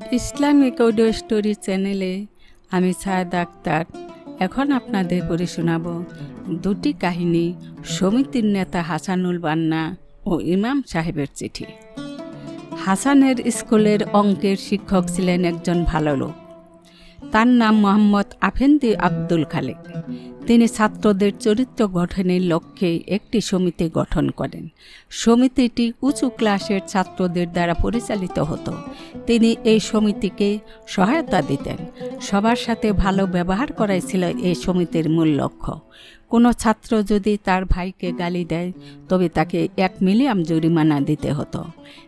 Islamic audio story চ্যানেলে আমি সায়দ আক্তার। এখন আপনাদের পড়ে শোনাব দুটি কাহিনী সমিতির নেতা হাসানুল বান্না ও ইমাম সাহেবের চিঠি। হাসানের স্কুলের অঙ্কের শিক্ষক ছিলেন একজন ভালো লোক। তার নাম মোহাম্মদ আফেন্দি আব্দুল খালেক। তিনি ছাত্রদের চরিত্র গঠনের লক্ষ্যে একটি সমিতি গঠন করেন। সমিতিটি উঁচু ক্লাসের ছাত্রদের দ্বারা পরিচালিত হতো। তিনি এই সমিতিকে সহায়তা দিতেন। সবার সাথে ভালো ব্যবহার করাই ছিল এই সমিতির মূল লক্ষ্য। কোনো ছাত্র যদি তার ভাইকে গালি দেয়, তবে তাকে এক মিলিয়াম জরিমানা দিতে হতো।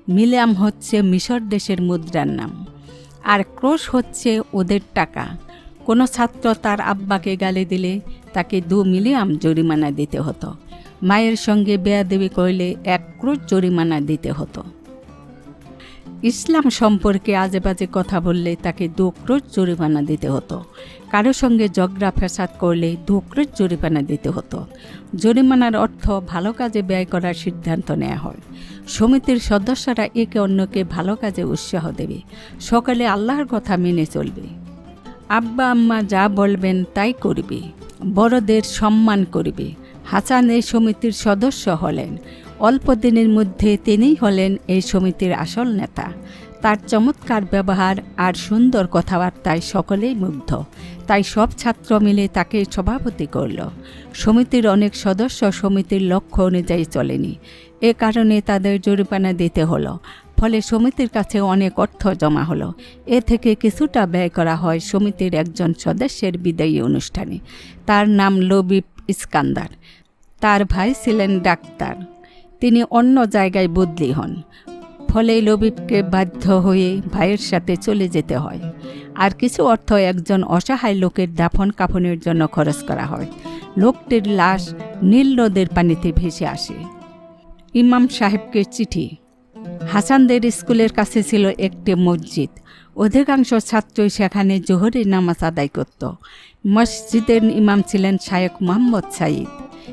মিলিয়াম হচ্ছে মিশর দেশের মুদ্রার নাম। আর ক্রোশ হচ্ছে ওদের টাকা। কোনো ছাত্র তার আব্বাকে গালি দিলে তাকে দু মিলিয়াম জরিমানা দিতে হতো। মায়ের সঙ্গে বেয়া দেবী করলে এক ক্রোশ জরিমানা দিতে হতো। ইসলাম সম্পর্কে আজে বাজে কথা বললে তাকে দু জরিমানা দিতে হতো। কারও সঙ্গে জগড়া ফ্যাসাদ করলে দু জরিমানা দিতে হতো। জরিমানার অর্থ ভালো কাজে ব্যয় করার সিদ্ধান্ত নেওয়া হয়। সমিতির সদস্যরা একে অন্যকে ভালো কাজে উৎসাহ দেবে। সকালে আল্লাহর কথা মেনে চলবে। আব্বা আম্মা যা বলবেন তাই করবে। বড়দের সম্মান করবে। হাসান এই সমিতির সদস্য হলেন। অল্প দিনের মধ্যে তিনিই হলেন এই সমিতির আসল নেতা। তার চমৎকার ব্যবহার আর সুন্দর কথাবার্তায় সকলেই মুগ্ধ। তাই সব ছাত্র মিলে তাকে সভাপতি করল। সমিতির অনেক সদস্য সমিতির লক্ষ্য অনুযায়ী চলেনি। এ কারণে তাদের জরিমানা দিতে হলো। ফলে সমিতির কাছে অনেক অর্থ জমা হলো। এ থেকে কিছুটা ব্যয় করা হয় সমিতির একজন সদস্যের বিদায়ী অনুষ্ঠানে। তার নাম লবিব ইস্কান্দার। তার ভাই ছিলেন ডাক্তার। তিনি অন্য জায়গায় বদলি হন। ফলে লবিবকে বাধ্য হয়ে ভাইয়ের সাথে চলে যেতে হয়। আর কিছু অর্থ একজন অসহায় লোকের দাফন কাফনের জন্য খরচ করা হয়। লোকটির লাশ নীল নদের পানিতে ভেসে আসে। ইমাম সাহেবকে চিঠি। হাসানদের স্কুলের কাছে ছিল একটি মসজিদ। অধিকাংশ ছাত্রই সেখানে জোহরি নামাজ আদায় করত। মসজিদের ইমাম ছিলেন শায়েক মোহাম্মদ সাইদ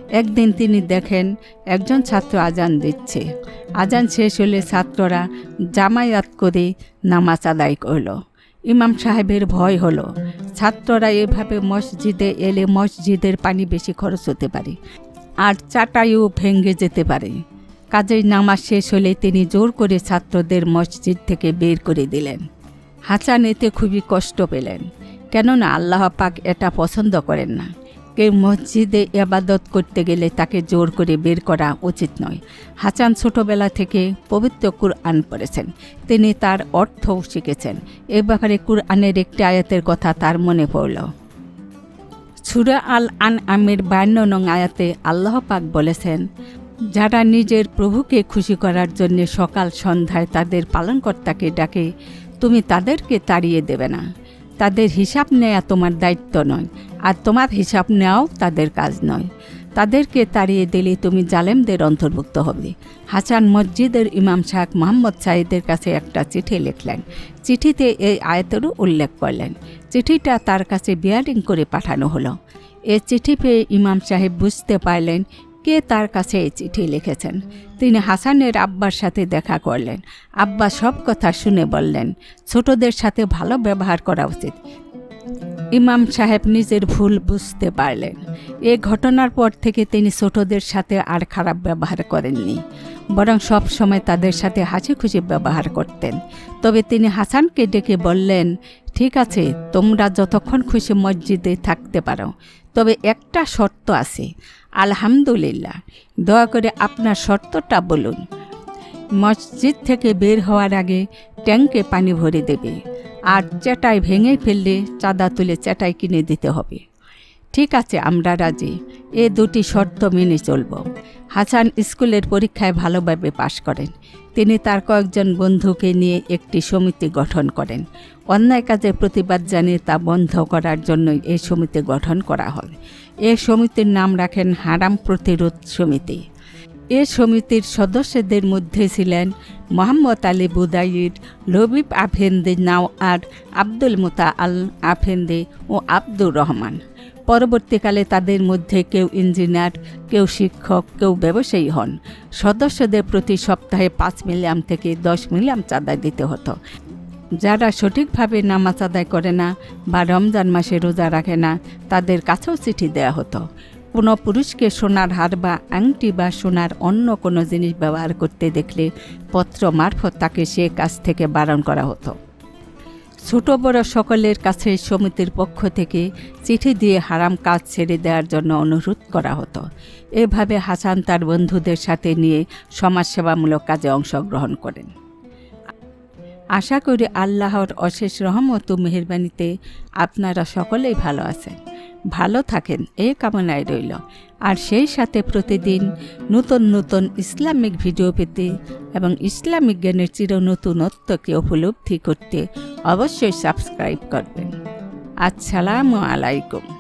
একদিন তিনি দেখেন একজন ছাত্র আজান দিচ্ছে। আজান শেষ হলে ছাত্ররা জামায়াত করে নামাজ আদায় করল। ইমাম সাহেবের ভয় হলো। ছাত্ররা এভাবে মসজিদে এলে মসজিদের পানি বেশি খরচ হতে পারে আর চাটাইও ভেঙে যেতে পারে। কাজেই নামাজ শেষ হলে তিনি জোর করে ছাত্রদের মসজিদ থেকে বের করে দিলেন। হাসান এতে খুবই কষ্ট পেলেন। কেননা আল্লাহ পাক এটা পছন্দ করেন না। কেউ মসজিদে এবাদত করতে গেলে তাকে জোর করে বের করা উচিত নয়। হাসান ছোটবেলা থেকে পবিত্র কুরআন পড়েছেন। তিনি তার অর্থও শিখেছেন। এ ব্যাপারে কুরআনের একটি আয়াতের কথা তার মনে পড়ল। সুরা আল আন আমির বায়ান্ন নং আয়াতে আল্লাহ পাক বলেছেন, যারা নিজের প্রভুকে খুশি করার জন্য সকাল সন্ধ্যায় তাদের পালনকর্তাকে ডাকে, তুমি তাদেরকে তাড়িয়ে দেবে না। তাদের হিসাব নেওয়া তোমার দায়িত্ব নয়, আর তোমার হিসাব নেওয়াও তাদের কাজ নয়। তাদেরকে তাড়িয়ে দিলে তুমি জালেমদের অন্তর্ভুক্ত হবে। হাসান মসজিদের ইমাম শাহ মোহাম্মদ সাইদের কাছে একটা চিঠি লিখলেন। চিঠিতে এই আয়তেরও উল্লেখ করলেন। চিঠিটা তার কাছে বিয়ারিং করে পাঠানো হলো। এ চিঠি পেয়ে ইমাম সাহেব বুঝতে পারলেন কে তার কাছে এই চিঠি লিখেছেন? তিনি হাসানের আব্বার সাথে দেখা করলেন। আব্বা সব কথা শুনে বললেন, ছোটদের সাথে ভালো ব্যবহার করা উচিত। ইমাম সাহেব নিজের ভুল বুঝতে পারলেন। এ ঘটনার পর থেকে তিনি ছোটদের সাথে আর খারাপ ব্যবহার করেননি, বরং সব সময় তাদের সাথে হাসি খুশি ব্যবহার করতেন। তবে তিনি হাসানকে ডেকে বললেন, ঠিক আছে, তোমরা যতক্ষণ খুশি মসজিদে থাকতে পারো। তবে একটা শর্ত আছে। আলহামদুলিল্লাহ, দয়া করে আপনার শর্তটা বলুন। মসজিদ থেকে বের হওয়ার আগে ট্যাঙ্কে পানি ভরে দেবে। আর চেটাই ভেঙে ফেললে চাঁদা তুলে চেটাই কিনে দিতে হবে। ঠিক আছে, আমরা রাজি। এ দুটি শর্ত মেনে চলব। হাসান স্কুলের পরীক্ষায় ভালোভাবে পাশ করেন। তিনি তার কয়েকজন বন্ধুকে নিয়ে একটি সমিতি গঠন করেন। অন্যায় কাজের প্রতিবাদ জানিয়ে তা বন্ধ করার জন্য এই সমিতি গঠন করা হয়। এ সমিতির নাম রাখেন হারাম প্রতিরোধ সমিতি। এ সমিতির সদস্যদের মধ্যে ছিলেন মোহাম্মদ আলী বুদাইর, লবিব আফেন্দে নাও আর আব্দুল মোতা আল আফেন্দে ও আব্দুর রহমান। পরবর্তীকালে তাদের মধ্যে কেউ ইঞ্জিনিয়ার, কেউ শিক্ষক, কেউ ব্যবসায়ী হন। সদস্যদের প্রতি সপ্তাহে পাঁচ মিলিয়াম থেকে দশ মিলিয়াম চাঁদা দিতে হতো। যারা সঠিকভাবে নামাজ আদায় করে না বা রমজান মাসে রোজা রাখে না, তাদের কাছেও চিঠি দেওয়া হতো। কোনো পুরুষকে সোনার হার বা আংটি বা সোনার অন্য কোনো জিনিস ব্যবহার করতে দেখলে পত্র মারফত তাকে সে কাজ থেকে বারণ করা হতো। ছোট বড় সকলের কাছে সমিতির পক্ষ থেকে চিঠি দিয়ে হারাম কাজ ছেড়ে দেওয়ার জন্য অনুরোধ করা হতো। এভাবে হাসান তার বন্ধুদের সাথে নিয়ে সমাজসেবামূলক কাজে অংশগ্রহণ করেন। আশা করি আল্লাহর অশেষ রহমত ও মেহরবানিতে আপনারা সকলেই ভালো আছেন। ভালো থাকেন, এ কামনায় রইল। আর সেই সাথে প্রতিদিন নতুন নতুন ইসলামিক ভিডিও পেতে এবং ইসলামিক জ্ঞানের চির নতুনত্বকে উপলব্ধি করতে অবশ্যই সাবস্ক্রাইব করবেন। আসসালামু আলাইকুম।